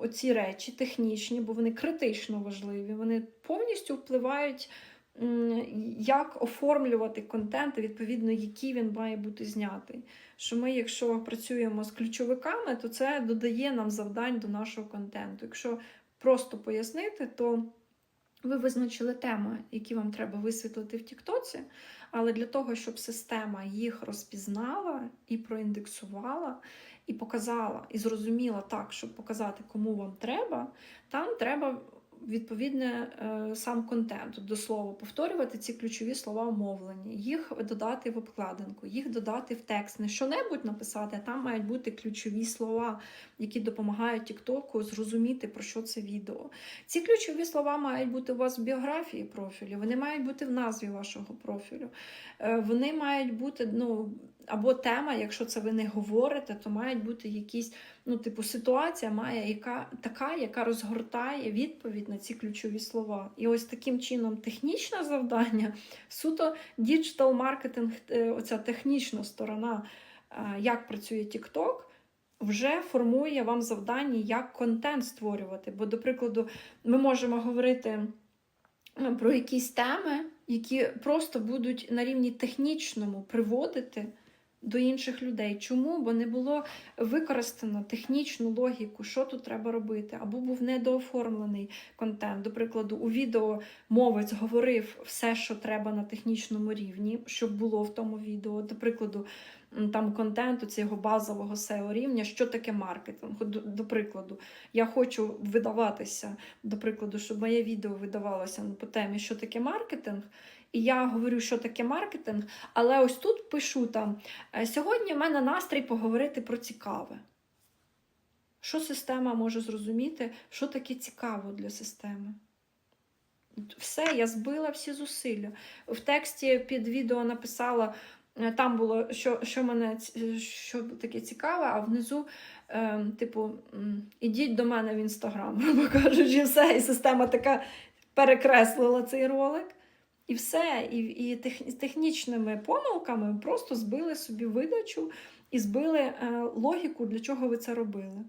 оці речі технічні, бо вони критично важливі, вони повністю впливають, як оформлювати контент, відповідно, який він має бути знятий. Що ми, якщо працюємо з ключовиками, то це додає нам завдань до нашого контенту. Якщо просто пояснити, то ви визначили теми, які вам треба висвітлити в Тіктоці, але для того, щоб система їх розпізнала і проіндексувала, і показала, і зрозуміла так, щоб показати, кому вам треба, там треба відповідне е, сам контент, до слова, повторювати ці ключові слова умовлення, їх додати в обкладинку, їх додати в текст. Не що-небудь написати, а там мають бути ключові слова, які допомагають Тіктоку зрозуміти, про що це відео. Ці ключові слова мають бути у вас в біографії профілю, вони мають бути в назві вашого профілю. Е, Вони мають бути, ну, або тема, якщо це ви не говорите, то мають бути якісь, ну, типу, ситуація має яка, така, яка розгортає відповідь на ці ключові слова. І ось таким чином технічне завдання, суто діджитал маркетинг, е, оця технічна сторона, е, як працює TikTok, вже формує вам завдання, як контент створювати. Бо, до прикладу, ми можемо говорити е, про якісь теми, які просто будуть на рівні технічному приводити до інших людей. Чому? Бо не було використано технічну логіку, що тут треба робити, або був недооформлений контент. До прикладу, у відео мовець говорив все, що треба на технічному рівні, щоб було в тому відео. До прикладу, там контенту цього базового SEO рівня, що таке маркетинг. До, до прикладу, я хочу видаватися, до прикладу, щоб моє відео видавалося по темі, що таке маркетинг. І я говорю, що таке маркетинг, але ось тут пишу там: «Е, сьогодні в мене настрій поговорити про цікаве. Що система може зрозуміти, що таке цікаво для системи? Все, я збила всі зусилля. В тексті під відео написала, там було, що, що мене що таке цікаве, а внизу, е, типу, ідіть до мене в інстаграм, грубо кажучи, все, і система така перекреслила цей ролик. І все, і, і технічними помилками просто збили собі видачу і збили е, логіку, для чого ви це робили.